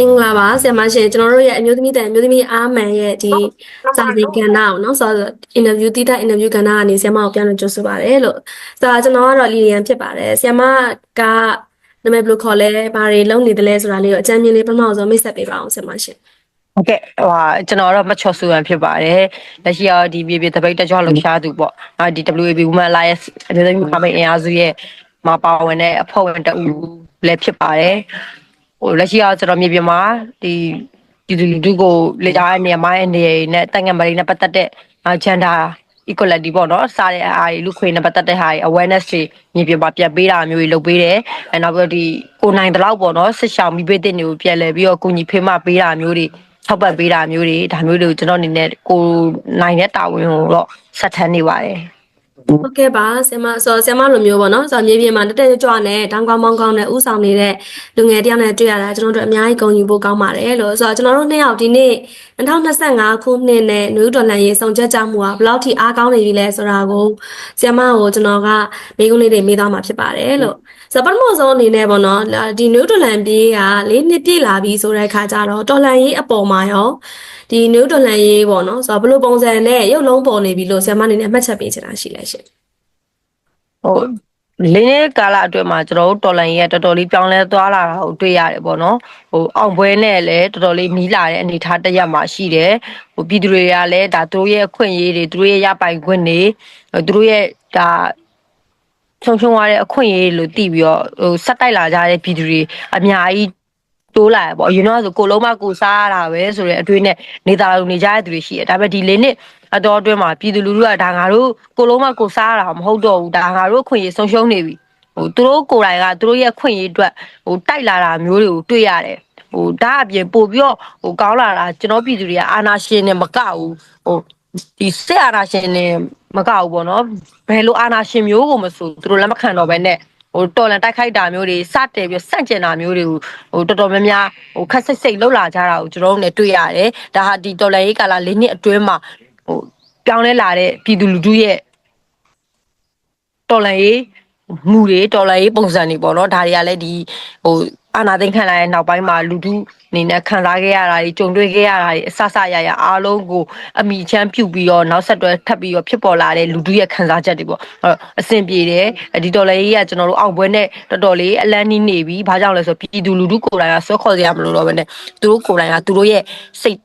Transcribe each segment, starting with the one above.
မင်္ဂလာပါဆရာမရှင်ကျွန်တော်တို့ရဲ့အမျိုးသမီးတန်အမျိုးသမီးအားမှန်ရဲ့ဒီစာသင်ကဏ္ဍကိုနော်ဆိုတော့ interview တိတိ interview ကဏ္ဍကနေဆရာမကိုပြန်လို့ကြိုဆိုပါတယ်လို့ဆိုတော့ကျွန်တော်ကတော့လီလီယန်ဖြစ်ပါတယ်ဆရာမကနာမည်ဘယ်လိုခေါ်လဲဘာတွေလုပ်နေတယ်လဲဆိုတာလေးကိုအကြမ်းမြင်လေးပထမဆုံးမိတ်ဆက်ပေးပါအောင်ဆရာမရှင်ဟုတ်ကဲ့ဟိုဟာကျွန်တော်တော့မချော်ဆူရန်ဖြစ်ပါတယ်လက်ရှိတော့ဒီပြည်ပြည်တပိတ်တကြွလှုပ်ရှားသူပေါ့ဟာဒီ WAB Women Alliance အမျိုးသမီးမဟာမိတ်အင်အားစုရဲ့မှာပါဝင်တဲ့အဖွဲ့ဝင်တဦးလည်းဖြစ်ပါတယ် ဟိုလက်ရှိတော့ကျွန်တော်မြေပြင်မှာဒီဒီလူလူကိုလေကြားတဲ့နေရာမှာအနေနဲ့တန်ငယ်မလေးနဲ့ပတ်သက်တဲ့ gender equality ပေါ့နော်စားတဲ့အားတွေလူခွေနဲ့ပတ်သက်တဲ့ဟာတွေ awareness တွေမြေပြင်မှာပြန်ပေးတာမျိုးတွေလုပ်ပေးတယ်အဲနောက်ပြီးတော့ဒီကိုနိုင်တလောက်ပေါ့နော်စစ်ဆောင်မိဘတဲ့တွေကိုပြန်လဲပြီးတော့ကိုညီဖေးမပေးတာမျိုးတွေထောက်ပံ့ပေးတာမျိုးတွေဒါမျိုးတွေကိုကျွန်တော်အနေနဲ့ကိုနိုင်တဲ့တာဝန်ကိုတော့ဆက်ထမ်းနေပါတယ် ဟုတ်ကဲ့ပါဆရာမဆိုတော့ဆရာမလိုမျိုးပေါ့နော်ဆိုတော့မြေပြင်မှာတက်တက်ကြွနဲ့တောင်းကောင်းမောင်းကောင်းနဲ့ဥဆောင်နေတဲ့လူငယ်တယောက်နဲ့တွေ့ရတာကျွန်တော်တို့အများကြီးဂုဏ်ယူဖို့ကောင်းပါတယ်လို့ဆိုတော့ကျွန်တော်တို့နှစ်ယောက်ဒီနေ့2025ခုနှစ်နဲ့နယူးဒေါ်လန်ရေးဆောင်ချက်ကြမှုကဘယ်လောက်ထိအားကောင်းနေပြီလဲဆိုတာကိုဆရာမကိုကျွန်တော်ကမေးခွန်းလေးတွေမေးသွားမှာဖြစ်ပါတယ်လို့ဆိုတော့ပထမဆုံးအနေနဲ့ပေါ့နော်ဒီနယူးဒေါ်လန်ပြေးကလေးနှစ်ပြည့်လာပြီဆိုတဲ့အခါကျတော့ဒေါ်လန်ရေးအပေါ်မှာရော ဒီနယူးဒေါ်လန်ရေးပေါ့နော်ဆိုတော့ဘယ်လိုပုံစံနဲ့ရုပ်လုံးပေါ်နေပြီလို့ဆရာမအနေနဲ့မှတ်ချက်ပေးချင်တာရှိလဲရှင်ဟိုလင်းလေးကာလအတွင်းမှာကျွန်တော်တို့တော်လိုင်းရဲ့တော်တော်လေးပြောင်းလဲသွားလာတာကိုတွေ့ရတယ်ပေါ့နော်ဟိုအောင်ပွဲနဲ့လည်းတော်တော်လေးနီးလာတဲ့အနေအထားတစ်ရက်မှာရှိတယ်ဟိုပြည်သူတွေကလည်းဒါသူတို့ရဲ့အခွင့်အရေးတွေသူတို့ရဲ့ရပိုင်ခွင့်တွေသူတို့ရဲ့ဒါချုံချုံရတဲ့အခွင့်အရေးလို့သိပြီးတော့ဟိုဆက်တိုက်လာကြတဲ့ပြည်သူတွေအများကြီး တိုးလာရပေါ့အရင်တော့ဆိုကိုလုံးမကိုစားရတာပဲဆိုတဲ့အတွေ့နဲ့နေတာလူနေကြတဲ့သူတွေရှိတယ်ဒါပေမဲ့ဒီလေးနှစ်အတော်အတွင်းမှာပြည်သူလူထုကဒါငါတို့ကိုလုံးမကိုစားရတာမဟုတ်တော့ဘူးဒါငါတို့အခွင့်အရေးဆုံးရှုံးနေပြီဟိုသူတို့ကိုယ်တိုင်ကသူတို့ရဲ့အခွင့်အရေးအတွက်ဟိုတိုက်လာတာမျိုးတွေကိုတွေ့ရတယ်ဟိုဒါအပြင်ပို့ပြီးတော့ဟိုကောင်းလာတာကျွန်တော်ပြည်သူတွေကအာနာရှင်နဲ့မကဘူးဟိုဒီစစ်အာဏာရှင်နဲ့မကဘူးပေါ့နော်ဘယ်လိုအာဏာရှင်မျိုးကိုမဆိုသူတို့လက်မခံတော့ဘဲနဲ့ ဟိုတော်လန်တိုက်ခိုက်တာမျိုးတွေစတယ်ပြီးစန့်ကျင်တာမျိုးတွေကိုဟိုတော်တော်များများဟိုခက်စိတ်စိတ်လှုပ်လာကြတာကိုကျွန်တော်တို့လည်းတွေ့ရတယ်ဒါဟာဒီတော်လန်ရေးကာလ၄နှစ်အတွင်းမှာဟိုပြောင်းလဲလာတဲ့ပြည်သူလူထုရဲ့တော်လန်ရေးမူတွေတော်လန်ရေးပုံစံတွေပေါ့နော်ဒါတွေကလည်းဒီဟိုအာနာသိန်းခံလာတဲ့နောက်ပိုင်းမှာလူထု အနေနဲ့ခံစားခဲ့ရတာတွေကြုံတွေ့ခဲ့ရတာတွေအဆဆရရအားလုံးကိုအမိချမ်းပြုတ်ပြီးတော့နောက်ဆက်တွဲထပ်ပြီးတော့ဖြစ်ပေါ်လာတဲ့လူထုရဲ့ခံစားချက်တွေပေါ့အဲ့တော့အဆင်ပြေတယ်ဒီတော်လေးကြီးကကျွန်တော်တို့အောင်ပွဲနဲ့တော်တော်လေးအလန်းနီးနေပြီဘာကြောင့်လဲဆိုပြည်သူလူထုကိုယ်တိုင်ကဆွဲခေါ်စရာမလိုတော့ဘဲနဲ့သူတို့ကိုယ်တိုင်ကသူတို့ရဲ့စိတ်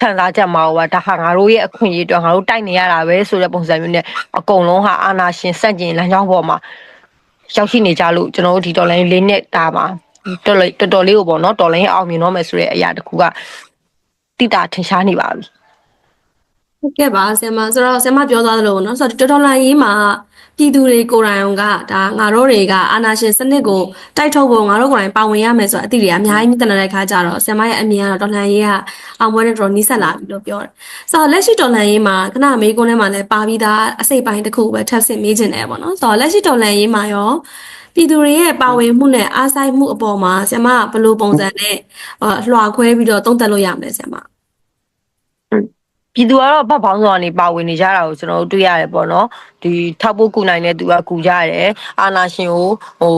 ခံစားချက်မှာဟောဒါဟာငါတို့ရဲ့အခွင့်အရေးအတွက်ငါတို့တိုက်နေရတာပဲဆိုတဲ့ပုံစံမျိုးနဲ့အကုန်လုံးဟာအာနာရှင်စန့်ကျင်လမ်းကြောင်းပေါ်မှာရောက်ရှိနေကြလို့ကျွန်တော်တို့ဒီတော်လိုင်းလေးနဲ့ဒါပါ တော်တော်တော်တော်လေးကိုပေါ့နော်တော်လိုင်းအောင်မြင်တော့မယ်ဆိုတဲ့အရာတစ်ခုကတိတာထင်ရှားနေပါပြီဟုတ်ကဲ့ပါဆရာမဆိုတော့ဆရာမပြောသွားသလိုပေါ့နော်ဆိုတော့တော်တော်လာရေးမှာ ပြည်သူတွေကိုယ်တိုင်ကဒါငါတို့တွေကအာဏာရှင်စနစ်ကိုတိုက်ထုတ်ဖို့ငါတို့ကိုယ်တိုင်ပါဝင်ရမယ်ဆိုတော့အသည့်တွေအများကြီးမြင့်တက်လာတဲ့ခါကျတော့ဆရာမရဲ့အမြင်ကတော့တော်လှန်ရေးကအောင်ပွဲနဲ့တော်တော်နီးစပ်လာပြီလို့ပြောတယ်ဆိုတော့လက်ရှိတော်လှန်ရေးမှာခဏမေးခွန်းထဲမှာလည်းပါပြီးသားအစိတ်ပိုင်းတစ်ခုပဲထပ်ဆင့်မေးချင်တယ်ပေါ့နော်ဆိုတော့လက်ရှိတော်လှန်ရေးမှာရောပြည်သူတွေရဲ့ပါဝင်မှုနဲ့အားဆိုင်မှုအပေါ်မှာဆရာမကဘယ်လိုပုံစံနဲ့ဟလွှာခွဲပြီးတော့သုံးသပ်လို့ရမလဲဆရာမ ပြည်သူကတော့ဘတ်ဘောင်းဆောင်ကနေပါဝင်နေကြတာကိုကျွန်တော်တို့တွေ့ရတယ်ပေါ့နော်ဒီထောက်ဖို့ကူနိုင်တဲ့သူကကူကြရတယ်အာနာရှင်ကိုဟို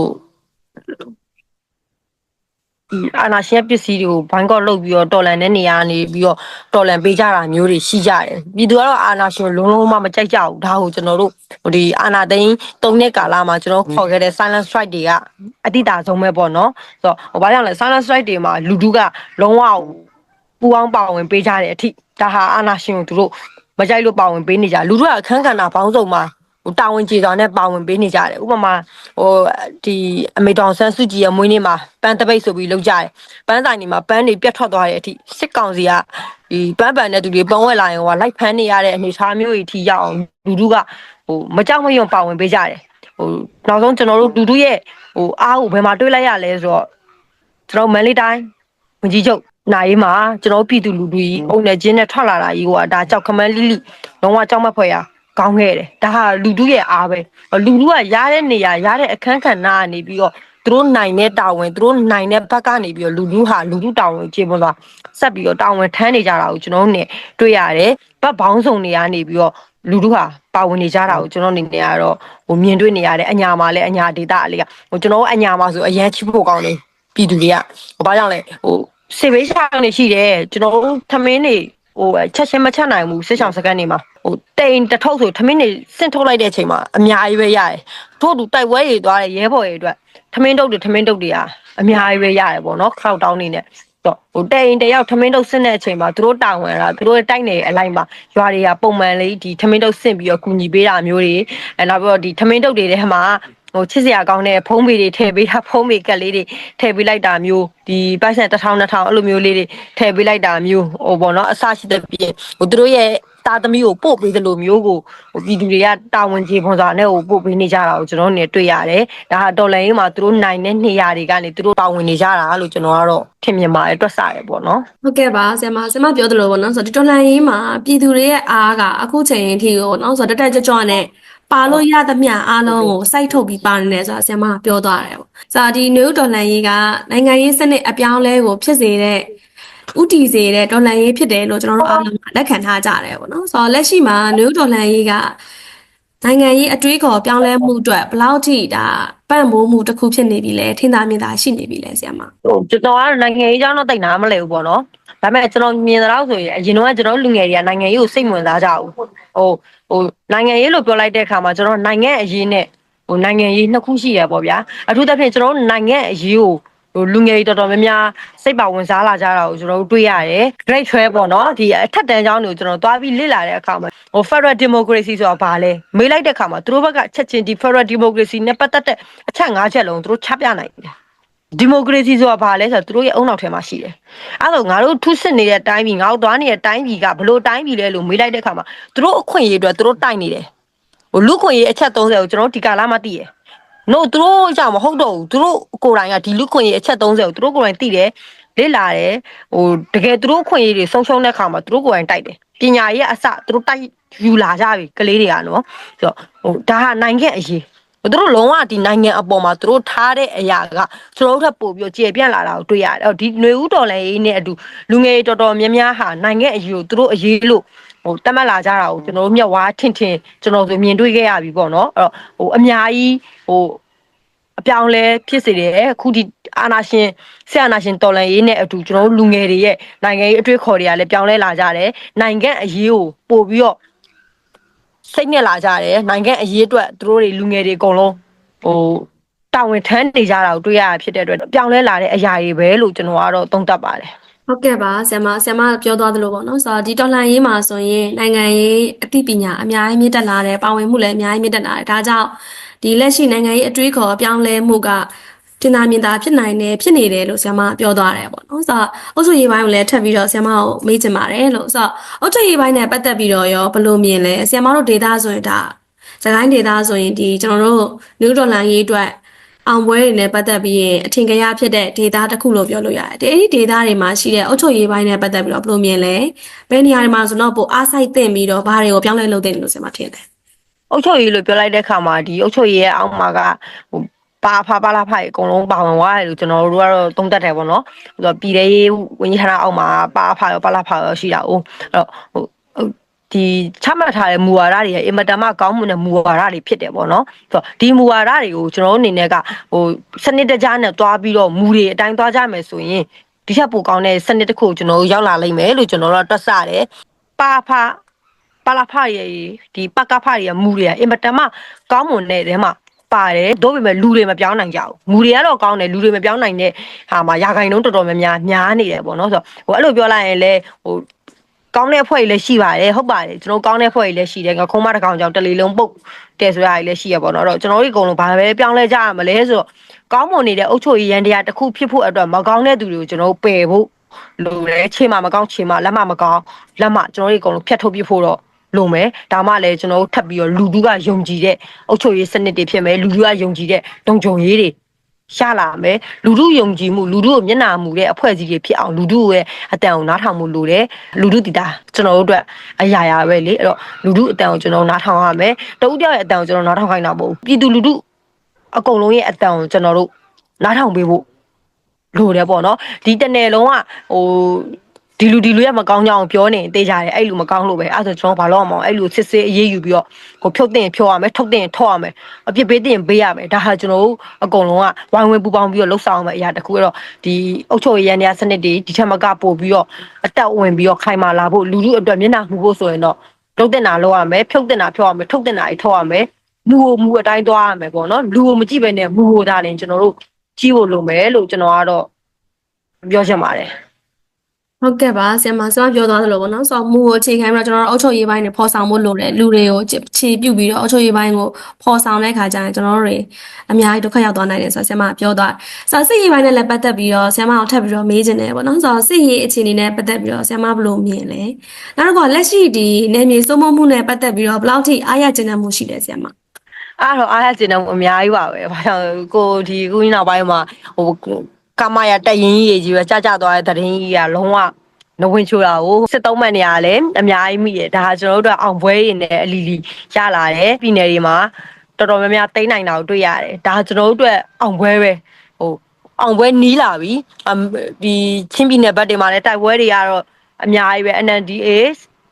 ဒီအာနာရှင်ရဲ့ပစ္စည်းတွေကိုဘိုင်းကော့လုတ်ပြီးတော့တော်လန်တဲ့နေရာနေပြီးတော့တော်လန်ပေးကြတာမျိုးတွေရှိကြတယ်ပြည်သူကတော့အာနာရှင်ကိုလုံးလုံးမမကြိုက်ကြဘူးဒါကိုကျွန်တော်တို့ဟိုဒီအာနာသိန်း၃နှစ်ကာလမှာကျွန်တော်ခေါ်ခဲ့တဲ့ silent strike တွေကအတိတာဆုံးပဲပေါ့နော်ဆိုတော့ဟိုဘာကြောင့်လဲ silent strike တွေမှာလူထုကလုံးဝ ပူအောင်ပါဝင်ပေးကြတဲ့အထိဒါဟာအာနာရှင်ကိုသူတို့မကြိုက်လို့ပါဝင်ပေးနေကြလူတို့ကအခန်းကဏ္ဍပေါင်းစုံမှာဟိုတာဝန်ကျေစွာနဲ့ပါဝင်ပေးနေကြတယ်ဥပမာဟိုဒီအမေတောင်ဆန်းစုကြည်ရဲ့မွေးနေ့မှာပန်းတပိတ်ဆိုပြီးလုပ်ကြတယ်ပန်းဆိုင်တွေမှာပန်းတွေပြတ်ထွက်သွားတဲ့အထိစစ်ကောင်စီကဒီပန်းပန်တဲ့သူတွေပုံဝဲလာရင်ဟိုလိုက်ဖမ်းနေရတဲ့အနေအထားမျိုးတွေအထိရောက်အောင်လူတို့ကဟိုမကြောက်မရွံ့ပါဝင်ပေးကြတယ်ဟိုနောက်ဆုံးကျွန်တော်တို့လူတို့ရဲ့ဟိုအားကိုဘယ်မှာတွေးလိုက်ရလဲဆိုတော့ကျွန်တော်မန်လေးတိုင်းဝင်ကြီးချုပ် နိုင်မှာကျွန်တော်ပြည်သူလူထုကြီးအုံနဲ့ချင်းနဲ့ထွက်လာတာကြီးကဒါကြောက်ခမန်းလိလိလုံးဝကြောက်မက်ဖွယ်ရကောင်းခဲ့တယ်ဒါဟာလူထုရဲ့အားပဲလူထုကရတဲ့နေရာရတဲ့အခန်းကဏ္ဍကနေပြီးတော့သူတို့နိုင်တဲ့တာဝန်သူတို့နိုင်တဲ့ဘက်ကနေပြီးတော့လူထုဟာလူထုတာဝန်ကျေပွန်သွားဆက်ပြီးတော့တာဝန်ထမ်းနေကြတာကိုကျွန်တော်တို့ ਨੇ တွေ့ရတယ်ဘက်ဘောင်းဆောင်တွေကနေပြီးတော့လူထုဟာပါဝင်နေကြတာကိုကျွန်တော်အနေနဲ့ကတော့ဟိုမြင်တွေ့နေရတယ်အညာမှာလည်းအညာဒေတာအလေးကဟိုကျွန်တော်တို့အညာမှာဆိုအရန်ချစ်ဖို့ကောင်းတယ်ပြည်သူတွေကဟိုဘာကြောင့်လဲဟို စေဘေးရှောင်းနေရှိတယ်ကျွန်တော်တို့သမင်းနေဟိုချက်ချင်းမချက်နိုင်ဘူးစစ်ဆောင်စကန်နေမှာဟိုတိန်တစ်ထုပ်ဆိုသမင်းနေစင့်ထုတ်လိုက်တဲ့အချိန်မှာအများကြီးပဲရတယ်ထို့တူတိုက်ပွဲတွေသွားတဲ့ရဲဘော်တွေအတွက်သမင်းတုပ်တွေသမင်းတုပ်တွေဟာအများကြီးပဲရတယ်ပေါ့နော်ခောက်တောင်းနေနဲ့တော့ဟိုတိန်တယောက်သမင်းတုပ်စင့်တဲ့အချိန်မှာသူတို့တာဝန်တာသူတို့တိုက်နေအလိုက်မှာရွာတွေကပုံမှန်လေးဒီသမင်းတုပ်စင့်ပြီးတော့ကူညီပေးတာမျိုးတွေအဲနောက်ပြီးတော့ဒီသမင်းတုပ်တွေထဲမှာ ဟိုချစ်စရာကောင်းတဲ့ဖုံးပေတွေထည့်ပေးတာဖုံးပေကက်လေးတွေထည့်ပေးလိုက်တာမျိုးဒီပိုက်ဆန်တစ်ထောင်နှစ်ထောင်အဲ့လိုမျိုးလေးတွေထည့်ပေးလိုက်တာမျိုးဟိုပေါ့နော်အဆရှိတဲ့ပြင်ဟိုသူတို့ရဲ့တာသမီကိုပို့ပေးတယ်လို့မျိုးကိုဟိုပြည်သူတွေကတာဝန်ကြီးဖွန်စာနဲ့ဟိုပို့ပေးနေကြတာကိုကျွန်တော်တို့နေတွေ့ရတယ်ဒါဟာတော်လိုင်းရေးမှာသူတို့နိုင်တဲ့နေရာတွေကနေသူတို့တာဝန်နေကြတာလို့ကျွန်တော်ကတော့ထင်မြင်ပါတယ်တွက်ဆရတယ်ပေါ့နော်ဟုတ်ကဲ့ပါဆရာမဆရာမပြောသလိုပေါ့နော်ဆိုတော့ဒီတော်လန်ရေးမှာပြည်သူတွေရဲ့အားကအခုချိန်အထိကိုနော်ဆိုတော့တက်တက်ကြွကြွနဲ့ ပါလို့ရသမျှအားလုံးကိုစိုက်ထုတ်ပြီးပါနေတယ်ဆိုတာဆရာမကပြောသွားတယ်ပေါ့။ဆိုတော့ဒီနယူးတော်လန်ရေးကနိုင်ငံရေးစနစ်အပြောင်းအလဲကိုဖြစ်စေတဲ့ဥတီစေတဲ့တော်လန်ရေးဖြစ်တယ်လို့ကျွန်တော်တို့အားလုံးကလက်ခံထားကြတယ်ပေါ့နော်။ဆိုတော့လက်ရှိမှာနယူးတော်လန်ရေးက နိုင်ငံရေးအတွေးခေါ်ပြောင်းလဲမှုအတွက်ဘယ်လောက်ထိဒါပံ့ပိုးမှုတစ်ခုဖြစ်နေပြီလဲထင်သာမြင်သာရှိနေပြီလဲဆရာမ။ဟိုကျွန်တော်ကနိုင်ငံရေးအကြောင်းတော့တိတ်နာမလဲဘူးပေါ့နော်ဒါပေမဲ့ကျွန်တော်မြင်တော့ဆိုရင်အရင်တော့ကျွန်တော်လူငယ်တွေကနိုင်ငံရေးကိုစိတ်ဝင်စားကြဘူးဟိုဟိုနိုင်ငံရေးလို့ပြောလိုက်တဲ့အခါမှာကျွန်တော်နိုင်ငံအရေးနဲ့ဟိုနိုင်ငံရေးနှစ်ခုရှိရပေါ့ဗျာအထူးသဖြင့်ကျွန်တော်နိုင်ငံအရေးကို ဟိုလူငယ်တွေတော်တော်များများစိတ်ပါဝင်စားလာကြတာကိုကျွန်တော်တို့တွေ့ရတယ် great ဆွဲပေါ့နော်ဒီအထက်တန်းကျောင်းတွေကိုကျွန်တော်သွားပြီးလေ့လာတဲ့အခါမှာဟို federal democracy ဆိုတာဘာလဲမေးလိုက်တဲ့အခါမှာသူတို့ဘက်ကချက်ချင်းဒီ federal democracy နဲ့ပတ်သက်တဲ့အချက်၅ချက်လုံးသူတို့ချပြနိုင်တယ်ဒီမိုကရေစီဆိုတာဘာလဲဆိုတော့သူတို့ရဲ့အုံနောက်ထဲမှာရှိတယ်။အဲ့တော့ငါတို့ထုစစ်နေတဲ့တိုင်းပြည်ငါတို့သွားနေတဲ့တိုင်းပြည်ကဘလို့တိုင်းပြည်လဲလို့မေးလိုက်တဲ့အခါမှာသူတို့အခွင့်အရေးအတွက်သူတို့တိုက်နေတယ်။ဟိုလူခွင့်ရေးအချက်30ကိုကျွန်တော်တို့ဒီကာလမှသိရယ်။ no သူတို့ကြောင့်မဟုတ်တော့ဘူးသူတို့ကိုယ်တိုင်ကဒီလူခွင့်ရေးအချက်30ကိုသူတို့ကိုယ်တိုင်သိတယ်လေ့လာတယ်ဟိုတကယ်သူတို့အခွင့်အရေးတွေဆုံးရှုံးတဲ့အခါမှာသူတို့ကိုယ်တိုင်တိုက်တယ်။ပညာရေးအစသူတို့တိုက်ယူလာကြပြီကလေးတွေကနော်။ဆိုတော့ဟိုဒါဟာနိုင်ငံအရေးသူတို့လုံးဝဒီနိုင်ငံအပေါ်မှာသူတို့ထားတဲ့အရာကကျွန်တော်တို့ထပ်ပို့ပြီးကျေပြန့်လာတာကိုတွေ့ရတယ်။အော်ဒီຫນွေဦးတော်လည်းရေးနဲ့အတူလူငယ်တွေတော်တော်များများဟာနိုင်ငံအရေးကိုသူတို့အရေးလို့ ဟိုတတ်မှတ်လာကြတာကိုကျွန်တော်တို့မျက်ဝါးထင်ထင်ကျွန်တော်တို့မြင်တွေ့ခဲ့ရပြီပေါ့နော်။အဲ့တော့ဟိုအများကြီးဟိုအပြောင်းလဲဖြစ်စေတယ်အခုဒီအာနာရှင်ဆရာနာရှင်တော်လန်ရေးနဲ့အတူကျွန်တော်တို့လူငယ်တွေရဲ့နိုင်ငံရေးအတွေ့အခေါ်တွေကလည်းပြောင်းလဲလာကြတယ်။နိုင်ငံအရေးကိုပို့ပြီးတော့စိတ်နဲ့လာကြတယ်နိုင်ငံအရေးအတွက်သူတို့တွေလူငယ်တွေအကုန်လုံးဟိုတာဝန်ထမ်းနေကြတာကိုတွေ့ရတာဖြစ်တဲ့အတွက်ပြောင်းလဲလာတဲ့အရာတွေပဲလို့ကျွန်တော်ကတော့သုံးသပ်ပါတယ် ဟုတ်ကဲ့ပါဆရာမဆရာမပြောသွားသလိုပေါ့နော်ဆိုတော့ဒီတော်လှန်ရေးမှာဆိုရင်နိုင်ငံရေးအသိပညာအများကြီးမြင့်တက်လာတယ်ပါဝင်မှုလည်းအများကြီးမြင့်တက်လာတယ်ဒါကြောင့်ဒီလက်ရှိနိုင်ငံရေးအတွေးခေါ်အပြောင်းလဲမှုကတင်သာမြင်သာဖြစ်နိုင်တယ်ဖြစ်နေတယ်လို့ဆရာမပြောသွားတယ်ပေါ့နော်ဆိုတော့အုပ်ချုပ်ရေးပိုင်းကိုလည်းထပ်ပြီးတော့ဆရာမကိုမေးချင်ပါတယ်လို့ဆိုတော့အုပ်ချုပ်ရေးပိုင်းနဲ့ပတ်သက်ပြီးတော့ရောဘယ်လိုမြင်လဲဆရာမတို့ဒေတာဆိုရင်ဒါစကိုင်းဒေတာဆိုရင်ဒီကျွန်တော်တို့နယူးဒေါ်လာရေးအတွက် အောင်ပွဲတွေနဲ့ပတ်သက်ပြီးရင်အထင်ကြီးဖြစ်တဲ့ data တစ်ခုလို့ပြောလို့ရတယ်။ဒီအဲ့ဒီ data တွေမှာရှိတဲ့အုတ်ချုပ်ရေးပိုင်းနဲ့ပတ်သက်ပြီးတော့ဘယ်လိုမြင်လဲ။ဘယ်နေရာတွေမှာဆိုတော့ပိုအားစိုက်သင့်ပြီးတော့ဘာတွေကိုပြောင်းလဲလုပ်သင့်တယ်လို့ဆရာမထင်တယ်အုတ်ချုပ်ရေးလို့ပြောလိုက်တဲ့အခါမှာဒီအုတ်ချုပ်ရေးရဲ့အောက်မှာကဟိုပါဖာပါလာဖာအကုန်လုံးပါဝင်သွားတယ်လို့ကျွန်တော်တို့ကတော့သုံးသပ်တယ်ပေါ့နော်။ဆိုတော့ပြည်ထောင်ရေးဝန်ကြီးဌာနအောက်မှာပါဖာရောပါလာဖာရောရှိတာ哦။အဲ့တော့ဟိုဟို ဒီချမှတ်ထားတဲ့မူဝါဒတွေရဲ့အင်မတန်မှကောင်းမွန်တဲ့မူဝါဒတွေဖြစ်တယ်ပေါ့နော်။ဆိုတော့ဒီမူဝါဒတွေကိုကျွန်တော်တို့အနေနဲ့ကဟိုစနစ်တကျနဲ့တွားပြီးတော့မူတွေအတိုင်းတွားကြမယ်ဆိုရင်ဒီချက်ပိုကောင်းတဲ့စနစ်တစ်ခုကိုကျွန်တော်တို့ရောက်လာလိမ့်မယ်လို့ကျွန်တော်တို့ကတွက်ဆတယ်။ပါဖာပါလာဖရဲ့ဒီပကဖရဲ့မူတွေကအင်မတန်မှကောင်းမွန်တဲ့တဲမှာပါတယ်တို့ပေမဲ့လူတွေမပြောင်းနိုင်ကြဘူးမူတွေကတော့ကောင်းတယ်လူတွေမပြောင်းနိုင်တဲ့ဟာမှာရာခိုင်နှုန်းတော်တော်များများများနေတယ်ပေါ့နော်ဆိုတော့ဟိုအဲ့လိုပြောလိုက်ရင်လည်းဟို ကောင်းတဲ့အဖွဲ့ကြီးလည်းရှိပါတယ်ဟုတ်ပါတယ်ကျွန်တော်ကောင်းတဲ့အဖွဲ့ကြီးလည်းရှိတယ်ငါခုံးမတစ်ကောင်ကြောင့်တလီလုံးပုတ်တယ်ဆိုတာကြီးလည်းရှိရပေါ့နော်အဲ့တော့ကျွန်တော်တို့အကုန်လုံးဘာပဲပြောင်းလဲကြရမလဲဆိုတော့ကောင်းမွန်နေတဲ့အုတ်ချုပ်ရရန်တရားတစ်ခုဖြစ်ဖို့အတွက်မကောင်းတဲ့သူတွေကိုကျွန်တော်တို့ပယ်ဖို့လိုတယ်ခြေမမကောင်းခြေမလက်မမကောင်းလက်မကျွန်တော်တို့အကုန်လုံးဖြတ်ထုတ်ပြဖို့တော့လုံမယ်ဒါမှလည်းကျွန်တော်တို့ထပ်ပြီးတော့လူတူကယုံကြည်တဲ့အုပ်ချုပ်ရေးစနစ်တွေဖြစ်မယ်လူတူကယုံကြည်တဲ့လုံခြုံရေးတွေ ရှာလာမယ်လူတူယုံကြည်မှုလူတူကိုမျက်နှာမူတဲ့အဖွဲ့အစည်းတွေဖြစ်အောင်လူတူရဲ့အတန်ကိုနားထောင်မှုလိုတယ်လူတူတည်တာကျွန်တော်တို့အတွက်အရာရာပဲလေအဲ့တော့လူတူအတန်ကိုကျွန်တော်နားထောင်ရမယ်တဦးတယောက်ရဲ့အတန်ကိုကျွန်တော်နားထောင်ခိုင်းတာမဟုတ်ဘူးပြည်သူလူတူအကုန်လုံးရဲ့အတန်ကိုကျွန်တော်တို့နားထောင်ပေးဖို့လိုတယ်ပေါ့နော်ဒီတစ်နယ်လုံးကဟို ဒီဒီလူဒီလူရဲ့မကောင်းကြောင်ပြောနေတေးကြတယ်အဲ့လူမကောင်းလို့ပဲအဲ့ဆိုကျွန်တော်ဘာလို့အောင်အဲ့လူစစ်စစ်အေးအေးယူပြီးတော့ကိုဖြုတ်တင်ဖြုတ်ရမယ်ထုတ်တင်ထုတ်ရမယ်အပြစ်ပေးတင်ပေးရမယ်ဒါဟာကျွန်တော်တို့အကုန်လုံးကဝိုင်းဝန်းပူပေါင်းပြီးတော့လှုပ်ဆောင်ရမယ်အရာတစ်ခုကတော့ဒီအုပ်ချုပ်ရေးရန်တရားစနစ်တွေဒီထက်မကပို့ပြီးတော့အတက်ဝင်ပြီးတော့ခိုင်မာလာဖို့လူလူအတွက်မျက်နှာမူဖို့ဆိုရင်တော့လုပ်တင်တာလုပ်ရမယ်ဖြုတ်တင်တာဖြုတ်ရမယ်ထုတ်တင်တာကြီးထုတ်ရမယ်မူကိုမူအတိုင်းသွားရမယ်ပေါ့နော်လူကိုမကြည့်ပဲနဲ့မူကိုဒါလည်းကျွန်တော်တို့ကြည့်ဖို့လိုမယ်လို့ကျွန်တော်ကတော့ပြောချင်ပါတယ် ဟုတ်ကဲ့ပါဆရာမဆရာမပြောသွားသလိုပေါ့နော်ဆိုတော့မူကိုအခြေခံပြီးတော့ကျွန်တော်တို့အုပ်ချုပ်ရေးပိုင်းတွေဖော်ဆောင်ဖို့လိုတယ်လူတွေကိုခြေပြုတ်ပြီးတော့အုပ်ချုပ်ရေးပိုင်းကိုဖော်ဆောင်တဲ့အခါကျရင်ကျွန်တော်တို့တွေအများကြီးဒုက္ခရောက်သွားနိုင်တယ်ဆိုတော့ဆရာမပြောသွားဆိုတော့စစ်ရေးပိုင်းနဲ့လည်းပတ်သက်ပြီးတော့ဆရာမအောင်ထပ်ပြီးတော့မေးချင်တယ်ပေါ့နော်ဆိုတော့စစ်ရေးအခြေအနေနဲ့ပတ်သက်ပြီးတော့ဆရာမဘယ်လိုမြင်လဲနောက်တစ်ခါလက်ရှိဒီနေမြေစိုးမိုးမှုနဲ့ပတ်သက်ပြီးတော့ဘယ်လောက်ထိအားရကျဉ်းမှုရှိလဲဆရာမအဲ့တော့အားရကျင်တော့အများကြီးပါပဲ။ဘာကြောင့်ကိုဒီခုကြီးနောက်ပိုင်းမှာဟို ကမရတက်ရင်ကြီးကြီးပဲကြကြသွားတဲ့တရင်ကြီးကလုံးဝနဝင်ချိုတာကိုစစ်သုံးမှတ်နေရလဲအများကြီးမိရဒါကျွန်တော်တို့အောင်ပွဲတွေနဲ့အလီလီရလာတယ်ပြည်နယ်တွေမှာတော်တော်များများတိမ့်နိုင်တာကိုတွေ့ရတယ်ဒါကျွန်တော်တို့အတွက်အောင်ပွဲပဲဟိုအောင်ပွဲနီးလာပြီအမ်ဒီချင်းပြည်နယ်ဘက်တွေမှာလည်းတိုက်ပွဲတွေကတော့အများကြီးပဲ NNDA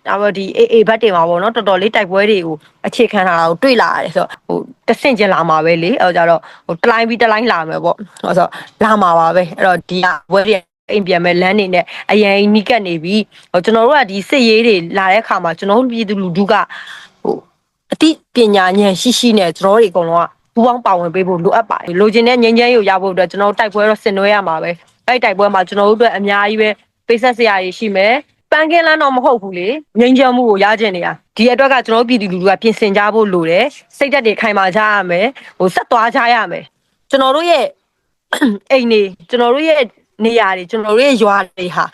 ဒါပေမဲ့ဒီ AA ဘတ်တွေမှာပေါ့နော်တော်တော်လေးတိုက်ပွဲတွေကိုအခြေခံထားတာကိုတွေ့လာရတယ်ဆိုတော့ဟိုတဆင့်ကျင်လာမှာပဲလေအဲတော့ကြတော့ဟိုတလိုင်းပြီးတလိုင်းလာမယ်ပေါ့ဟောဆိုတော့လာမှာပါပဲအဲ့တော့ဒီကဘွဲတွေအိမ်ပြန်မဲ့လမ်းနေနဲ့အရင်နီးကပ်နေပြီဟိုကျွန်တော်တို့ကဒီစစ်ရေးတွေလာတဲ့အခါမှာကျွန်တော်တို့ပြည်သူလူထုကဟိုအတိပညာဉာဏ်ရှိရှိနဲ့ကျွန်တော်တို့တွေအကုန်လုံးကပူပေါင်းပါဝင်ပေးဖို့လိုအပ်ပါတယ်လိုချင်တဲ့ငြိမ်းချမ်းရေးကိုရဖို့အတွက်ကျွန်တော်တို့တိုက်ပွဲတော့ဆင်နွှဲရမှာပဲအဲ့ဒီတိုက်ပွဲမှာကျွန်တော်တို့အတွက်အများကြီးပဲပိတ်ဆက်စရာတွေရှိမယ် ပန်းကင်းလန်းတော့မဟုတ်ဘူးလေငြိမ်းချမ်းမှုကိုရကျင်နေတာဒီအတွက်ကကျွန်တော်တို့ပြည်သူလူထုကပြင်ဆင်ကြဖို့လိုတယ်စိတ်ဓာတ်တွေခိုင်မာကြရမယ်ဟိုဆက်သွားကြရမယ်ကျွန်တော်တို့ရဲ့အိမ်တွေကျွန်တော်တို့ရဲ့နေရာတွေကျွန်တော်တို့ရဲ့ရွာတွေဟာ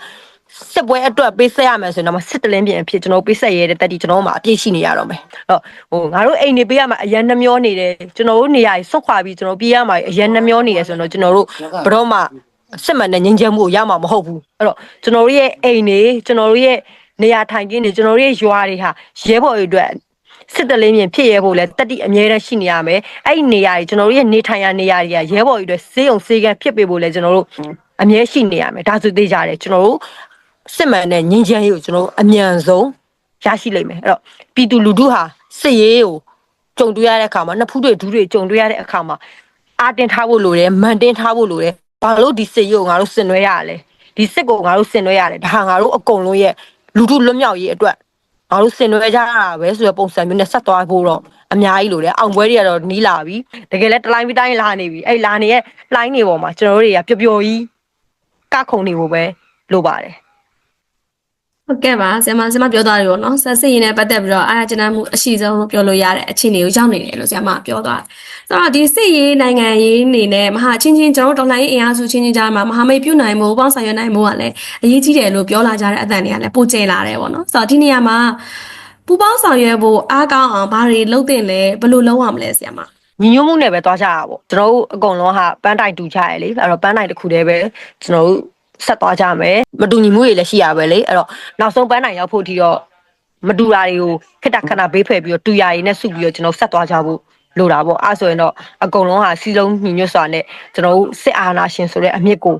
စစ်ပွဲအတွက်ပေးဆက်ရမယ်ဆိုရင်တော့စစ်တလင်းပြင်အဖြစ်ကျွန်တော်တို့ပေးဆက်ရတဲ့တက်တီကျွန်တော်တို့မှာအပြည့်ရှိနေရတော့မယ်အဲ့တော့ဟိုငါတို့အိမ်တွေပေးရမှာအရန်နှမျောနေတယ်ကျွန်တော်တို့နေရာကြီးဆွတ်ခွာပြီးကျွန်တော်ပြေးရမှာအရန်နှမျောနေတယ်ဆိုတော့ကျွန်တော်တို့ဘယ်တော့မှ စစ်မှန်တဲ့ငြိမ်းချမ်းမှုကိုရမှာမဟုတ်ဘူးအဲ့တော့ကျွန်တော်တို့ရဲ့အိမ်တွေကျွန်တော်တို့ရဲ့နေရာထိုင်ခင်းတွေကျွန်တော်တို့ရဲ့ရွာတွေဟာရဲဘော်တွေအတွက်စစ်တလင်းပြင်ဖြစ်ရဲဖို့လဲတက်တိအမြဲတမ်းရှိနေရမယ်အဲ့ဒီနေရာတွေကျွန်တော်တို့ရဲ့နေထိုင်ရာနေရာတွေကရဲဘော်တွေအတွက်စေးုံစေးကန်းဖြစ်ပေးဖို့လဲကျွန်တော်တို့အမြဲရှိနေရမယ်ဒါဆိုသေးကြတယ်ကျွန်တော်တို့စစ်မှန်တဲ့ငြိမ်းချမ်းရေးကိုကျွန်တော်တို့အမြန်ဆုံးရရှိလိမ့်မယ်အဲ့တော့ပြည်သူလူထုဟာစစ်ရေးကိုကြုံတွေ့ရတဲ့အခါမှာနှစ်ဖူးတွေဒူးတွေကြုံတွေ့ရတဲ့အခါမှာအာတင်ထားဖို့လိုတယ်မန်တင်ထားဖို့လိုတယ် ဘာလို့ဒီစစ်ရုပ်ငါတို့ဆင်နွှဲရလဲဒီစစ်ကိုငါတို့ဆင်နွှဲရတယ်ဒါဟာငါတို့အကုန်လုံးရဲ့လူထုလွတ်မြောက်ရေးအတွက်ငါတို့ဆင်နွှဲကြရတာပဲဆိုတဲ့ပုံစံမျိုးနဲ့ဆက်သွားဖို့တော့အများကြီးလိုတယ်အောင်ပွဲတွေကတော့နီးလာပြီတကယ်လဲတလိုင်းပြီးတိုင်းလာနေပြီအဲ့လာနေရဲ့လိုင်းနေပေါ်မှာကျွန်တော်တို့တွေကပျော်ပျော်ကြီးကခုံနေဖို့ပဲလိုပါတယ် ဟုတ်ကဲ့ပါဆရာမဆရာမပြောသွားတယ်ပေါ့နော်ဆက်စစ်ရင်နဲ့ပတ်သက်ပြီးတော့အားရကျဉ်းမှုအရှိဆုံးလို့ပြောလို့ရတဲ့အခြေအနေကိုရောက်နေတယ်လို့ဆရာမပြောသွားတယ်။ဆိုတော့ဒီစစ်ရေးနိုင်ငံရေးအနေနဲ့မဟာချင်းချင်းကျွန်တော်တို့တော်လှန်ရေးအင်အားစုချင်းချင်းကြားမှာမဟာမိတ်ပြုနိုင်မှုပေါင်းဆောင်ရွက်နိုင်မှုကလည်းအရေးကြီးတယ်လို့ပြောလာကြတဲ့အသံတွေကလည်းပိုကျလာတယ်ပေါ့နော်။ဆိုတော့ဒီနေရာမှာပူပေါင်းဆောင်ရွက်ဖို့အားကောင်းအောင်ဘာတွေလုပ်သင့်လဲဘယ်လိုလုပ်ရမလဲဆရာမ။ညီညွတ်မှုနဲ့ပဲသွားကြရပါပေါ့ကျွန်တော်တို့အကုန်လုံးဟာပန်းတိုင်တူကြရလေအဲ့တော့ပန်းတိုင်တစ်ခုတည်းပဲကျွန်တော်တို့ ဆက်သွားကြမယ်မတူညီမှုတွေလည်းရှိရပဲလေအဲ့တော့နောက်ဆုံးပန်းတိုင်ရောက်ဖို့အထိတော့မတူတာတွေကိုခက်တာခဏဘေးဖယ်ပြီးတော့တူရာတွေနဲ့စုပြီးတော့ကျွန်တော်ဆက်သွားကြဖို့လိုတာပေါ့အဲ့ဆိုရင်တော့အကုန်လုံးဟာစီလုံးညီညွတ်စွာနဲ့ကျွန်တော်တို့စစ်အာဏာရှင်ဆိုတဲ့အမြင့်ကို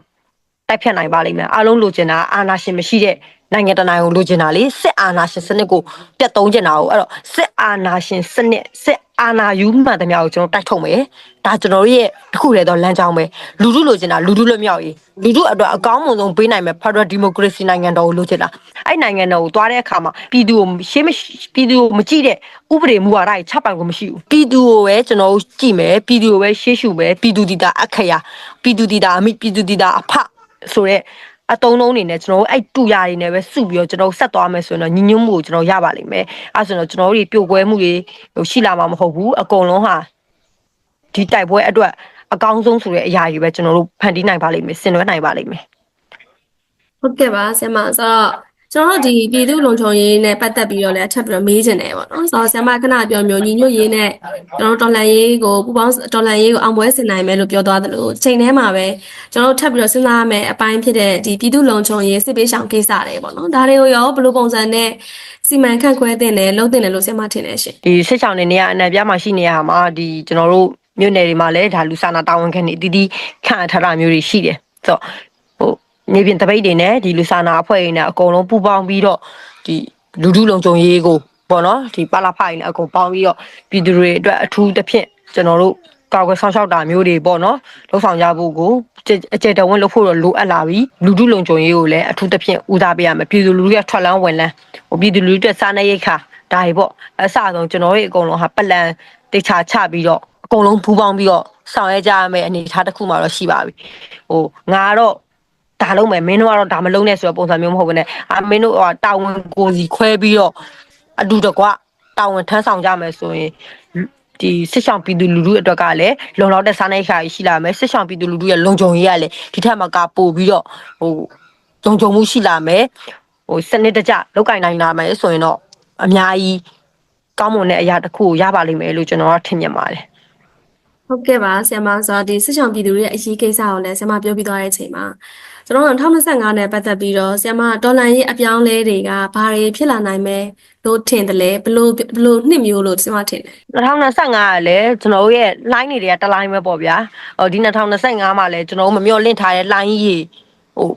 တိုက်ဖြတ်နိုင်ပါလိမ့်မယ်အားလုံးလိုချင်တာအာဏာရှင်မရှိတဲ့ နိုင်ငံတနိုင်ကိုလိုချင်တာလေစစ်အာဏာရှင်စနစ်ကိုပြတ်သုံးချင်တာကိုအဲ့တော့စစ်အာဏာရှင်စနစ်စစ်အာဏာယူမှန်သမျှကိုကျွန်တော်တိုက်ထုတ်မယ်ဒါကျွန်တော်တို့ရဲ့တစ်ခုတည်းသောလမ်းကြောင်းပဲလူထုလိုချင်တာလူထုလွတ်မြောက်ရေးလူထုအတွက်အကောင်းဆုံးပေးနိုင်မယ် Federal Democracy နိုင်ငံတော်ကိုလိုချင်တာအဲ့နိုင်ငံတော်ကိုသွားတဲ့အခါမှာပြည်သူကိုရှေးမရှိပြည်သူကိုမကြည့်တဲ့ဥပဒေမူဝါဒတွေချပိုင်ကိုမရှိဘူးပြည်သူကိုပဲကျွန်တော်တို့ကြည့်မယ်ပြည်သူကိုပဲရှေးရှုမယ်ပြည်သူဒီတာအခရာပြည်သူဒီတာအမိပြည်သူဒီတာအဖဆိုတော့ အတုံးလုံးနေနဲ့ကျွန်တော်တို့အဲ့တူရာတွေနဲ့ပဲစုပြီးတော့ကျွန်တော်တို့ဆက်သွားမယ်ဆိုရင်တော့ညီညွတ်မှုကိုကျွန်တော်ရပါလိမ့်မယ်အဲ့ဆိုတော့ကျွန်တော်တို့တွေပြိုကွဲမှုတွေဟိုရှိလာမှာမဟုတ်ဘူးအကုန်လုံးဟာဒီတိုက်ပွဲအတွက်အကောင်းဆုံးဆိုတဲ့အရာကြီးပဲကျွန်တော်တို့ဖန်တီးနိုင်ပါလိမ့်မယ်ဆင်နွှဲနိုင်ပါလိမ့်မယ်ဟုတ်ကဲ့ပါဆရာမဆိုတော့ ကျွန်တော်တို့ဒီပြည်သူ့လုံခြုံရေးနဲ့ပတ်သက်ပြီးတော့လည်းအထပ်ပြီးတော့မေးချင်တယ်ပေါ့နော်ဆိုတော့ဆရာမခဏပြောမျိုးညီညွတ်ရေးနဲ့ကျွန်တော်တို့တော်လှန်ရေးကိုပူပေါင်းတော်လှန်ရေးကိုအောင်ပွဲဆင်နိုင်မယ်လို့ပြောသွားသလိုချိန်ထဲမှာပဲကျွန်တော်တို့ထပ်ပြီးတော့စဉ်းစားရမယ်အပိုင်းဖြစ်တဲ့ဒီပြည်သူ့လုံခြုံရေးစစ်ပေးရှောင်ကိစ္စတွေပေါ့နော်ဒါတွေကိုရောဘယ်လိုပုံစံနဲ့စီမံခန့်ခွဲတင်တယ်လုပ်တင်တယ်လို့ဆရာမထင်တယ်ရှင်ဒီစစ်ဆောင်တွေနေရအနံပြမှာရှိနေရမှာဒီကျွန်တော်တို့မြို့နယ်တွေမှာလည်းဒါလူစာနာတာဝန်ခံတွေအတီးတီးခန့်အပ်ထားတာမျိုးတွေရှိတယ်ဆိုတော့ဟို နေပြင်တပိတ်တွေနဲ့ဒီလူစာနာအဖွဲ့တွေနဲ့အကုန်လုံးပူးပေါင်းပြီးတော့ဒီလူထုလုံခြုံရေးကိုပေါ့နော်ဒီပါလာဖိုင်နဲ့အကုန်ပေါင်းပြီးတော့ပြည်သူတွေအတွက်အထူးသဖြင့်ကျွန်တော်တို့ကာကွယ်ဆောင်ရှောက်တာမျိုးတွေပေါ့နော်လှုပ်ဆောင်ကြဖို့ကိုအကျေတဝင်းလုပ်ဖို့တော့လိုအပ်လာပြီလူထုလုံခြုံရေးကိုလည်းအထူးသဖြင့်ဦးစားပေးရမယ်ပြည်သူလူထုရဲ့ထွက်လန်းဝင်လန်းဟိုပြည်သူလူထုအတွက်စားနေရိတ်ခါဒါတွေပေါ့အစအဆုံးကျွန်တော်တို့အကုန်လုံးဟာပလန်တေချာချပြီးတော့အကုန်လုံးပူးပေါင်းပြီးတော့ဆောင်ရွက်ကြရမယ်အနေအထားတစ်ခုမှတော့ရှိပါပြီဟိုငါကတော့ ဒါလုံးမယ်မင်းတို့ကတော့ဒါမလုံးနဲ့ဆိုတော့ပုံစံမျိုးမဟုတ်ဘူးနဲ့အာမင်းတို့ဟိုတာဝန်ကိုစီခွဲပြီးတော့အတူတကွတာဝန်ထမ်းဆောင်ကြမယ်ဆိုရင်ဒီစစ်ဆောင်ပြည်သူလူထုအတွက်ကလည်းလုံလောက်တဲ့စားနိုင်ခါရှိလာမယ်စစ်ဆောင်ပြည်သူလူထုရဲ့လုံခြုံရေးကလည်းဒီထက်မှကပို့ပြီးတော့ဟိုလုံခြုံမှုရှိလာမယ်ဟိုစနစ်တကျလောက်ကင်နိုင်လာမယ်ဆိုရင်တော့အများကြီးကောင်းမွန်တဲ့အရာတစ်ခုကိုရပါလိမ့်မယ်လို့ကျွန်တော်ကထင်မြင်ပါတယ် ဟုတ်ကဲ့ပါဆရာမဆိုတော့ဒီစစ်ဆောင်ပြည်သူတွေရဲ့အရေးကိစ္စကိုလည်းဆရာမပြောပြသွားတဲ့အချိန်မှာကျွန်တော်တို့2025နဲ့ပတ်သက်ပြီးတော့ဆရာမတော်လန်ရေးအပြောင်းလဲတွေကဘာတွေဖြစ်လာနိုင်မယ်လို့ထင်တယ်လဲဘလို့ဘလို့နှစ်မျိုးလို့ဆရာမထင်တယ်2025ကလည်းကျွန်တော်တို့ရဲ့ line တွေကတစ် line ပဲပေါ့ဗျာဟိုဒီ2025မှာလည်းကျွန်တော်တို့မမျှော်လင့်ထားတဲ့ line ကြီးဟို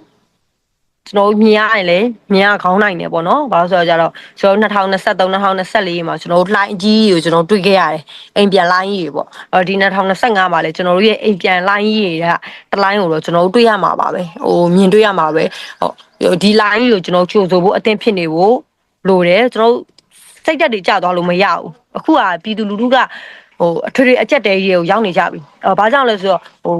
ကျွန်တော်တို့မြင်ရတယ်လေမြင်ရခေါင်းနိုင်တယ်ပေါ့နော်ဘာလို့ဆိုတော့ကြတော့ကျွန်တော်တို့2023 2024မှာကျွန်တော်တို့ line ကြီးကိုကျွန်တော်တွေ့ခဲ့ရတယ်အိမ်ပြန် line ကြီးပေါ့အော်ဒီ2025မှာလည်းကျွန်တော်တို့ရဲ့အိမ်ပြန် line ကြီးတွေကတစ် line ကိုတော့ကျွန်တော်တို့တွေ့ရမှာပါပဲဟိုမြင်တွေ့ရမှာပဲဟိုဒီ line ကြီးကိုကျွန်တော်ချိုးဆိုဖို့အသင့်ဖြစ်နေဖို့လိုတယ်ကျွန်တော်တို့စိတ်ဓာတ်တွေကျသွားလို့မရဘူးအခုကပြည်သူလူထုကဟိုအထွေထွေအကြက်တဲကြီးကိုရောက်နေကြပြီအဲဘာကြောင့်လဲဆိုတော့ဟို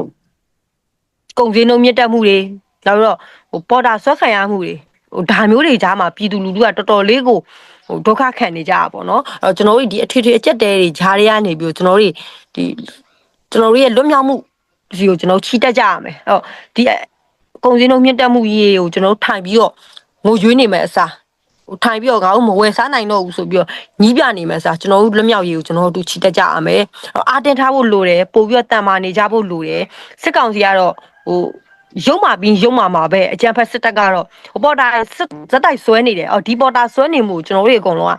ကုန်စည်နှုန်းမြင့်တက်မှုတွေ နောက်ပြီးတော့ဟိုပေါ်တာဆွဲခံရမှုတွေဟိုဒါမျိုးတွေကြားမှာပြည်သူလူထုကတော်တော်လေးကိုဟိုဒုက္ခခံနေကြတာပေါ့နော်အဲကျွန်တော်တို့ဒီအထွေထွေအကြက်တဲတွေဂျားတွေကနေပြီးတော့ကျွန်တော်တို့ဒီကျွန်တော်တို့ရဲ့လွတ်မြောက်မှုစီကိုကျွန်တော်ချီတက်ကြရမယ်အဲဒီကုန်စည်နှုန်းမြင့်တက်မှုကြီးကိုကျွန်တော်တို့ထိုင်ပြီးတော့ငိုကြွေးနေမယ်အစားဟိုထိုင်ပြီးတော့ငါတို့မဝယ်စားနိုင်တော့ဘူးဆိုပြီးတော့ညီးပြနေမယ်စားကျွန်တော်တို့လွတ်မြောက်ရေးကိုကျွန်တော်တို့ချီတက်ကြရမယ်အာတင်ထားဖို့လိုတယ်ပို့ပြီးတော့တန်မာနေကြဖို့လိုတယ်စစ်ကောင်စီကတော့ဟို ရုံမာပြီးရုံမာမှာပဲအကြံဖက်စစ်တပ်ကတော့ဟိုပေါ်တာစစ်ဇက်တိုက်ဆွဲနေတယ်အော်ဒီပေါ်တာဆွဲနေမှုကျွန်တော်တို့အကုန်လုံးက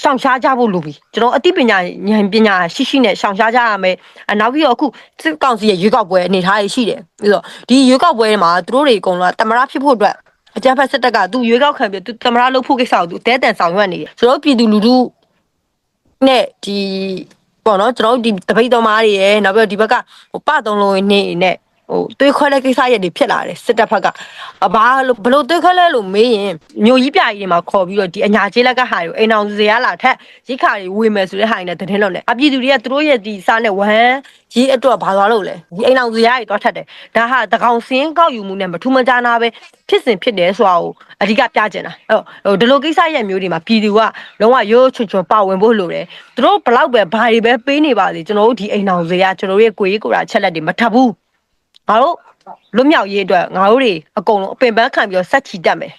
ရှောင်ရှားကြဖို့လိုပြီကျွန်တော်အသိပညာဉာဏ်ပညာရှိရှိနဲ့ရှောင်ရှားကြရမယ်အနောက်ပြီးတော့အခုစစ်ကောင်စီရဲ့ရွေးကောက်ပွဲအနေထားရရှိတယ်ပြီးတော့ဒီရွေးကောက်ပွဲမှာသူတို့တွေအကုန်လုံးကတမရဖြစ်ဖို့အတွက်အကြမ်းဖက်စစ်တပ်ကသူရွေးကောက်ခံပြီးသူသမရလုပ်ဖို့ကိစ္စကိုသူတဲတန်ဆောင်ရွက်နေတယ်ဆိုတော့ပြည်သူလူထုနဲ့ဒီပေါ့နော်ကျွန်တော်တို့ဒီတပိတ်တော်မားတွေရယ်နောက်ပြီးတော့ဒီဘက်ကဟိုပတုံးလုံးနေနဲ့ ဟိုတွေးခွဲတဲ့ကိစ္စရက်တွေဖြစ်လာတယ်စစ်တပ်ဘက်ကအဘာလို့ဘလို့တွေးခွဲလဲလို့မေးရင်မျိုးကြီးပြကြီးတွေမှာခေါ်ပြီးတော့ဒီအညာကျေးလက်ကဟာတွေကိုအိမ်အောင်စရာလာထက်ရိခါတွေဝေမယ်ဆိုတဲ့ဟာတွေနဲ့တင်းလုံးနဲ့အပြည်သူတွေကသူတို့ရဲ့ဒီစားနဲ့ဝမ်းရေးအတွက်ဘာသွားလို့လဲဒီအိမ်အောင်စရာတွေတွားထက်တယ်ဒါဟာတကောင်စင်းကောက်ယူမှုနဲ့မထူးမခြားနာပဲဖြစ်စဉ်ဖြစ်တယ်ဆိုတာကိုအဓိကပြကျင်တာအဲ့ဟိုဒီလိုကိစ္စရက်မျိုးတွေမှာပြည်သူကလုံးဝရိုးချွန်ချွန်ပါဝင်ဖို့လိုတယ်သူတို့ဘလောက်ပဲဘာတွေပဲပေးနေပါစေကျွန်တော်တို့ဒီအိမ်အောင်စရာကျွန်တော်တို့ရဲ့ကိုကြီးကိုရာချက်လက်တွေမထပ်ဘူး ငါတို့လွတ်မြောက်ရေးအတွက်ငါတို့တွေအကုန်လုံးအပင်ပန်းခံပြီးတော့ဆက်ချီတက်မယ်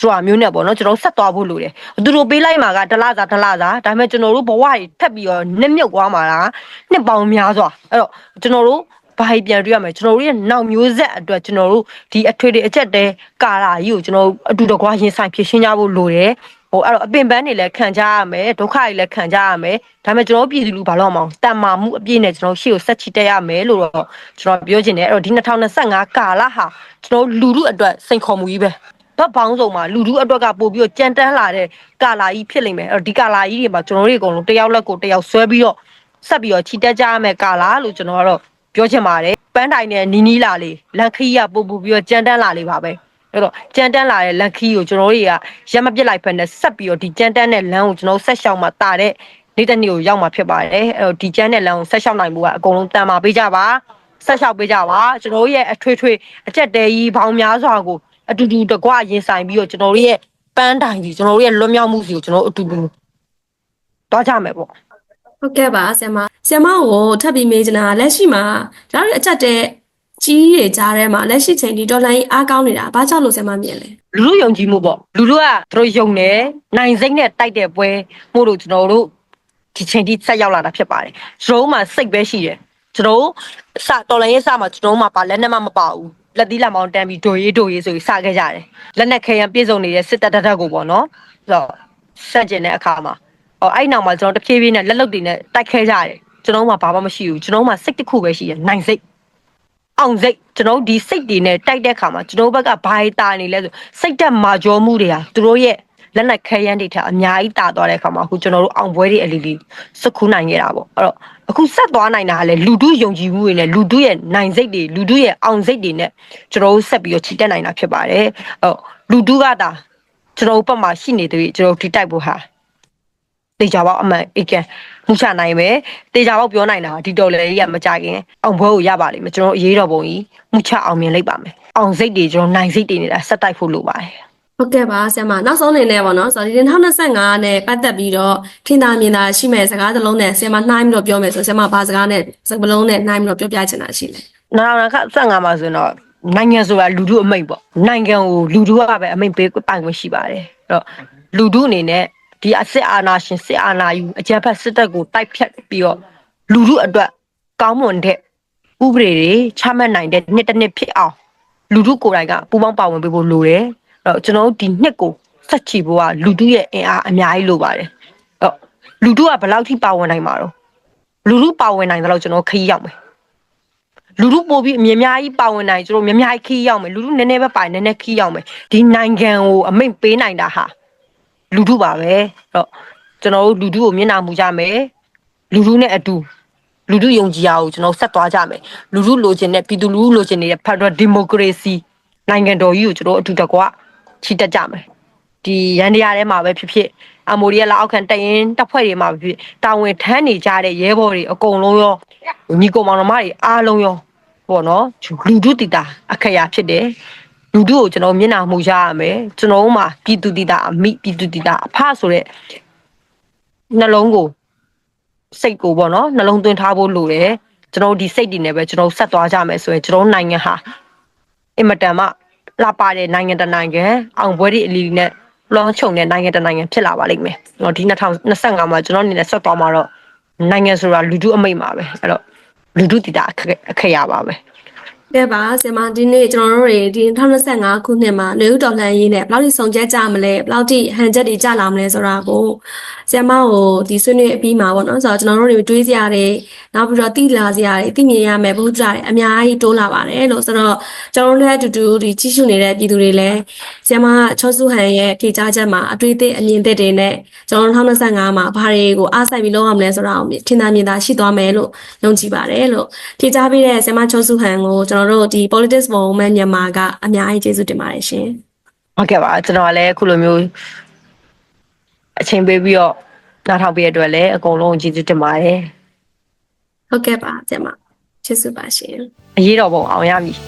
ဆိုတာမျိုးနဲ့ပေါ့နော်ကျွန်တော်ဆက်သွားဖို့လိုတယ်သူတို့ပေးလိုက်မှာကဒလစာဒလစာဒါပေမဲ့ကျွန်တော်တို့ဘဝတွေထပ်ပြီးတော့နှစ်မြုပ်သွားမှာလားနှစ်ပေါင်းများစွာအဲ့တော့ကျွန်တော်တို့ဘာကြီးပြန်တွေ့ရမယ်ကျွန်တော်တို့ရဲ့နောက်မျိုးဆက်အတွက်ကျွန်တော်တို့ဒီအထွေတွေအချက်တဲကာလာကြီးကိုကျွန်တော်တို့အတူတကွာရင်ဆိုင်ဖြစ်ရှင်းကြဖို့လိုတယ် ဟိုအဲ့တော့အပင်ပန်းတွေလည်းခံကြရမယ်ဒုက္ခတွေလည်းခံကြရမယ်ဒါပေမဲ့ကျွန်တော်တို့ပြည်သူလူဘာလို့အောင်တန်မာမှုအပြည့်နဲ့ကျွန်တော်ရှေ့ကိုဆက်ချီတက်ရမယ်လို့တော့ကျွန်တော်ပြောချင်တယ်အဲ့တော့ဒီ2025ကာလဟာကျွန်တော်လူလူအတွက်စိန်ခေါ်မှုကြီးပဲဘတ်ပေါင်းစုံမှာလူလူအတွက်ကပို့ပြီးတော့ကြံတန်းလာတဲ့ကာလာကြီးဖြစ်လိမ့်မယ်အဲ့တော့ဒီကာလာကြီးတွေမှာကျွန်တော်တို့အကုန်လုံးတယောက်လက်ကိုတယောက်ဆွဲပြီးတော့ဆက်ပြီးတော့ချီတက်ကြရမယ်ကာလာလို့ကျွန်တော်ကတော့ပြောချင်ပါတယ်ပန်းတိုင်နဲ့နီနီလာလေးလန်ခီးကပို့ပို့ပြီးတော့ကြံတန်းလာလေးပါပဲ အဲ့တော့ကြမ်းတန်းလာတဲ့လက်ခီးကိုကျွန်တော်တို့တွေကရက်မပစ်လိုက်ဖက်နဲ့ဆက်ပြီးတော့ဒီကြမ်းတန်းတဲ့လမ်းကိုကျွန်တော်တို့ဆက်ရှောင်မှာတာတဲ့နေ့တစ်နေ့ကိုရောက်မှာဖြစ်ပါတယ်အဲ့တော့ဒီကြမ်းတဲ့လမ်းကိုဆက်ရှောင်နိုင်ဖို့ကအကုန်လုံးတန်မာပေးကြပါဆက်ရှောက်ပေးကြပါကျွန်တော်တို့ရဲ့အထွေထွေအကြက်တဲကြီးဘောင်များစွာကိုအတူတူတကွရင်ဆိုင်ပြီးတော့ကျွန်တော်တို့ရဲ့ပန်းတိုင်ကြီးကျွန်တော်တို့ရဲ့လွတ်မြောက်မှုစီကိုကျွန်တော်တို့အတူတူတော့ကြမယ်ပေါ့ဟုတ်ကဲ့ပါဆရာမဆရာမကိုထပ်ပြီးမေးချင်တာကလက်ရှိမှာဒါတို့အချက်တဲ့ ကြီးတွေကြားထဲမှာလက်ရှိချိန်ဒီဒေါ်လာကြီးအားကောင်းနေတာဘာကြောင့်လို့ဆရာမမြင်လဲလူလူယုံကြည်မှုပေါ့လူလူကသူတို့ယုံတယ်နိုင်စိတ်နဲ့တိုက်တဲ့ပွဲမို့လို့ကျွန်တော်တို့ဒီချိန်ထိဆက်ရောက်လာတာဖြစ်ပါတယ်ကျွန်တော်တို့မှစိတ်ပဲရှိတယ်ကျွန်တော်တို့စတော်လိုင်းရေးစမှာကျွန်တော်တို့မှပါလက်နဲ့မှမပါဘူးလက်သီးလက်မောင်းတန်းပြီးဒိုရေးဒိုရေးဆိုပြီးစခဲ့ကြတယ်လက်နဲ့ခဲရန်ပြည့်စုံနေတဲ့စစ်တပ်တက်တက်ကိုပေါ့နော်ဆိုတော့ဆက်ကျင်တဲ့အခါမှာဟောအဲ့နောက်မှာကျွန်တော်တဖြည်းဖြည်းနဲ့လက်လုတ်တွေနဲ့တိုက်ခဲကြတယ်ကျွန်တော်တို့မှဘာမှမရှိဘူးကျွန်တော်တို့မှစိတ်တစ်ခုပဲရှိတယ်နိုင်စိတ် အောင်စိတ်ကျွန်တော်တို့ဒီစိတ်တွေနဲ့တိုက်တဲ့ခါမှာကျွန်တော်တို့ဘက်ကဘာတွေတာနေလဲဆိုစိတ်တက်မာကြောမှုတွေဟာသူတို့ရဲ့လက်နက်ခဲယမ်းတွေထက်အများကြီးတာသွားတဲ့ခါမှာအခုကျွန်တော်တို့အောင်ပွဲတွေအလီလီစခုနိုင်ခဲ့တာပေါ့အဲ့တော့အခုဆက်သွားနိုင်တာကလည်းလူတို့ယုံကြည်မှုတွေနဲ့လူတို့ရဲ့နိုင်စိတ်တွေလူတို့ရဲ့အောင်စိတ်တွေနဲ့ကျွန်တော်တို့ဆက်ပြီးတော့ချီတက်နိုင်တာဖြစ်ပါတယ်အဲ့တော့လူတို့ကတာကျွန်တော်တို့ဘက်မှာရှိနေသေးကျွန်တော်တို့ဒီတိုက်ဖို့ဟာတေချာပေါက်အမှန်အကဲ မှုချနိုင်မယ်တေချာပေါက်ပြောနိုင်တာဒီတော်လည်းကြီးကမကြခင်အောင်ပွဲကိုရပါလိမ့်မယ်ကျွန်တော်အရေးတော်ပုံကြီးမှုချအောင်မြင်လိုက်ပါမယ်အောင်စိတ်တွေကျွန်တော်နိုင်စိတ်တွေနေတာဆက်တိုက်ဖို့လိုပါတယ်ဟုတ်ကဲ့ပါဆရာမနောက်ဆုံးအနေနဲ့ပေါ့နော်ဆိုတော့ဒီ2025နဲ့ပတ်သက်ပြီးတော့ထင်သာမြင်သာရှိမဲ့စကားတစ်လုံးနဲ့ဆရာမနှိုင်းပြီးတော့ပြောမယ်ဆိုဆရာမဘာစကားနဲ့စကားလုံးနဲ့နှိုင်းပြီးတော့ပြောပြချင်တာရှိလဲနောက်နောက်ခဆက်ငါမှာဆိုရင်တော့နိုင်ငံဆိုတာလူထုအမိတ်ပေါ့နိုင်ငံကိုလူထုကပဲအမိတ်ပေးပိုင်ခွင့်ရှိပါတယ်အဲ့တော့လူထုအနေနဲ့ ဒီအစစ်အာဏာရှင်စစ်အာဏာယူအကြမ်းဖက်စစ်တပ်ကိုတိုက်ဖြတ်ပြီးတော့လူထုအတွက်ကောင်းမွန်တဲ့ဥပဒေတွေချမှတ်နိုင်တဲ့နှစ်တစ်နှစ်ဖြစ်အောင်လူထုကိုယ်တိုင်ကပူးပေါင်းပါဝင်ပေးဖို့လိုတယ်အဲ့တော့ကျွန်တော်တို့ဒီနှစ်ကိုဆက်ချီဖို့ကလူထုရဲ့အင်အားအများကြီးလိုပါတယ်အဲ့တော့လူထုကဘယ်လောက်ထိပါဝင်နိုင်မှာတော့လူထုပါဝင်နိုင်တယ်လို့ကျွန်တော်ခရီးရောက်မယ်လူလူပို့ပြီးအမြင်များကြီးပါဝင်နိုင်ကျွန်တော်များများကြီးခီးရောက်မယ်လူလူနည်းနည်းပဲပါနည်းနည်းခီးရောက်မယ်ဒီနိုင်ငံကိုအမိန့်ပေးနိုင်တာဟာ လူလူပါပဲအဲ့တော့ကျွန်တော်တို့လူလူကိုမျက်နှာမူကြမယ်လူလူနဲ့အတူလူလူယုံကြည်ရအောင်ကျွန်တော်ဆက်သွားကြမယ်လူလူလိုချင်တဲ့ပြည်သူလူထုလိုချင်နေတဲ့ Federal Democracy နိုင်ငံတော်ကြီးကိုကျွန်တော်အတူတကွချီတက်ကြမယ်ဒီရန်တရားထဲမှာပဲဖြစ်ဖြစ်အမိုရီယာလက်အောက်ခံတရင်တပ်ဖွဲ့တွေမှာပဲဖြစ်ဖြစ်တာဝန်ထမ်းနေကြတဲ့ရဲဘော်တွေအကုန်လုံးရောညီကောင်မောင်နှမတွေအားလုံးရောပေါ့နော်လူတို့တီတာအခရာဖြစ်တယ် လူတို့ကိုကျွန်တော်မျက်နှာမူရရမယ်ကျွန်တော်တို့မှာပြည်သူတီတာအမိပြည်သူတီတာအဖဆိုတဲ့နှလုံးကိုစိတ်ကိုပေါ့နော်နှလုံးသွင်းထားဖို့လိုတယ်ကျွန်တော်တို့ဒီစိတ်တွေနဲ့ပဲကျွန်တော်တို့ဆက်သွားကြမယ်ဆိုရင်ကျွန်တော်တို့နိုင်ငံဟာအင်မတန်မှလာပါတဲ့နိုင်ငံတစ်နိုင်ငံအောင်ပွဲတွေအလီနဲ့လောင်းချုံတဲ့နိုင်ငံတစ်နိုင်ငံဖြစ်လာပါလိမ့်မယ်။တော့ဒီ2025မှာကျွန်တော်အနေနဲ့ဆက်သွားမှာတော့နိုင်ငံဆိုတာလူထုအမိတ်ပါပဲ။အဲ့တော့လူထုတည်တာအခက်အခက်ရပါပဲ ကဲပါဆရာမဒီနေ့ကျွန်တော်တို့တွေဒီ2025ခုနှစ်မှာနေဦးတော်လှန်ရေးနဲ့ဘယ်လောက်ထိဆောင်ချက်ကြမလဲဘယ်လောက်ထိဟန်ချက်တွေကြလာမလဲဆိုတာကိုဆရာမကိုဒီဆွေးနွေးအပြီးမှာပေါ့နော်ဆိုတော့ကျွန်တော်တို့တွေတွေးစရာတွေနောက်ပြီးတော့သိလာစရာတွေသိမြင်ရမယ်ဘုရားတွေအများကြီးတိုးလာပါတယ်လို့ဆိုတော့ကျွန်တော်တို့လည်းအတူတူဒီကြည့်ရှုနေတဲ့ပြည်သူတွေလည်းဆရာမချောစုဟန်ရဲ့ဖြေကြားချက်မှာအတွေ့အသည့်အမြင်သစ်တွေနဲ့ကျွန်တော်တို့2025မှာဘာတွေကိုအားစိုက်ပြီးလုပ်ရမလဲဆိုတာကိုထင်သာမြင်သာရှိသွားမယ်လို့ယုံကြည်ပါတယ်လို့ဖြေကြားပေးတဲ့ဆရာမချောစုဟန်ကိုကျွန်တော်တို့ဒီ politics for women မြန်မာကအများကြီးကျေးဇူးတင်ပါတယ်ရှင်ဟုတ်ကဲ့ပါကျွန်တော်ကလည်းအခုလိုမျိုးအချိန်ပေးပြီးတော့နားထောင်ပေးရတဲ့အတွက်လည်းအကုန်လုံးကျေးဇူးတင်ပါတယ်ဟုတ်ကဲ့ပါဆရာမကျေးဇူးပါရှင်အရေးတော်ပုံအောင်ရမည်